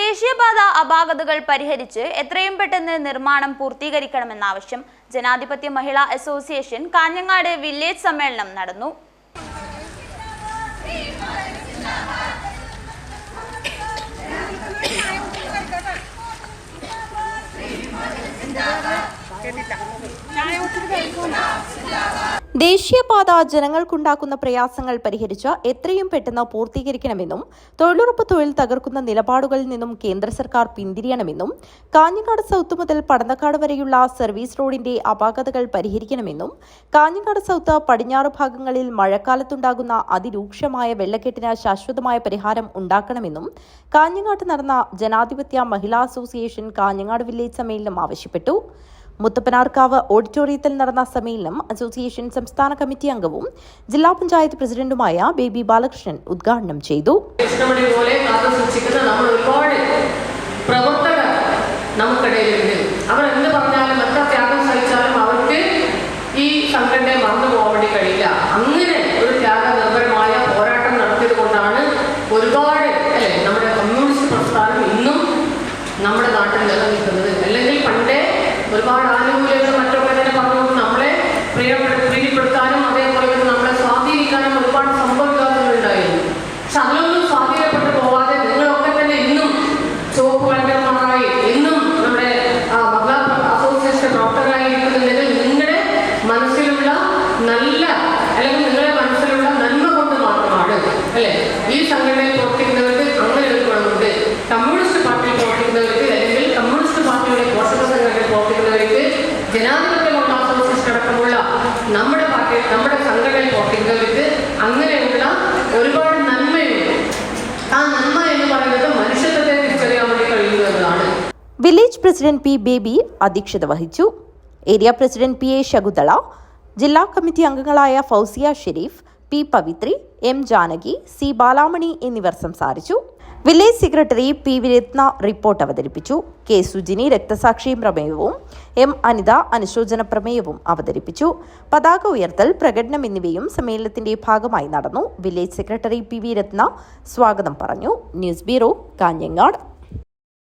ദേശീയപാത അപാകതകൾ പരിഹരിച്ച് എത്രയും പെട്ടെന്ന് നിർമ്മാണം പൂർത്തീകരിക്കണമെന്നാവശ്യം ജനാധിപത്യ മഹിളാ അസോസിയേഷൻ കാഞ്ഞങ്ങാട് വില്ലേജ് സമ്മേളനം നടന്നു. ദേശീയപാത ജനങ്ങൾക്കുണ്ടാക്കുന്ന പ്രയാസങ്ങൾ പരിഹരിച്ച് എത്രയും പെട്ടെന്ന് പൂർത്തീകരിക്കണമെന്നും തൊഴിലുറപ്പ് തൊഴിൽ തകർക്കുന്ന നിലപാടുകളിൽ നിന്നും കേന്ദ്ര സർക്കാർ പിന്തിരിയണമെന്നും കാഞ്ഞങ്ങാട് സൗത്ത് മുതൽ പടന്നക്കാട് വരെയുള്ള സർവീസ് റോഡിന്റെ അപാകതകൾ പരിഹരിക്കണമെന്നും കാഞ്ഞങ്ങാട് സൗത്ത് പടിഞ്ഞാറ് ഭാഗങ്ങളിൽ മഴക്കാലത്തുണ്ടാകുന്ന അതിരൂക്ഷമായ വെള്ളക്കെട്ടിന് ശാശ്വതമായ പരിഹാരം ഉണ്ടാക്കണമെന്നും കാഞ്ഞങ്ങാട്ട് നടന്ന ജനാധിപത്യ മഹിളാ അസോസിയേഷൻ കാഞ്ഞങ്ങാട് വില്ലേജ് സമ്മേളനം ആവശ്യപ്പെട്ടു. മുത്തപ്പനാർക്കാവ് ഓഡിറ്റോറിയത്തിൽ നടന്ന സമ്മേളനം അസോസിയേഷൻ സംസ്ഥാന കമ്മിറ്റി അംഗവും ജില്ലാ പഞ്ചായത്ത് പ്രസിഡന്റുമായ ബേബി ബാലകൃഷ്ണൻ ഉദ്ഘാടനം ചെയ്തു. അവർ എത്ര ത്യാഗം സഹിച്ചാലും ഈ അങ്ങനെ ഒരു പോരാട്ടം ഒരുപാട് അല്ലെ നമ്മുടെ കമ്മ്യൂണിസ്റ്റ് പ്രസ്ഥാനം ഇന്നും നമ്മുടെ നാട്ടിൽ നിലനിൽക്കുന്നത്. അല്ലെങ്കിൽ ഒരുപാട് ആനുകൂല്യങ്ങളും ജനാധിപത്യ അസോസിയേഷൻ അടക്കമുള്ള നമ്മുടെ പാർട്ടി നമ്മുടെ സംഘടനയിൽ പ്രവർത്തിക്കുന്നവർക്ക് അങ്ങനെയുള്ള ഒരുപാട് നന്മയുണ്ട്. ആ നന്മ എന്ന് പറയുന്നത് മനുഷ്യത്വത്തെ തിരിച്ചറിയാൻ വേണ്ടി കഴിയുന്നതാണ് വില്ലേജ് പ്രസിഡന്റ് പി ബേബി അധ്യക്ഷത വഹിച്ചു. Area president P A Shakuntala ജില്ലാ കമ്മിറ്റി അംഗങ്ങളായ Fousiya Sherif P Pavithri M Janaki C Balamani എന്നിവർ സംസാരിച്ചു. Village secretary P V Ratna report അവതരിപ്പിച്ചു. കെ സുജിനി രക്തസാക്ഷിയും പ്രമേയവും എം അനിത അനുശോചന പ്രമേയവും അവതരിപ്പിച്ചു. പതാക ഉയർത്തൽ പ്രകടനം എന്നിവയും സമ്മേളനത്തിന്റെ ഭാഗമായി നടന്നു. Village secretary P V Ratna സ്വാഗതം പറഞ്ഞു. News bureau Kanhangad.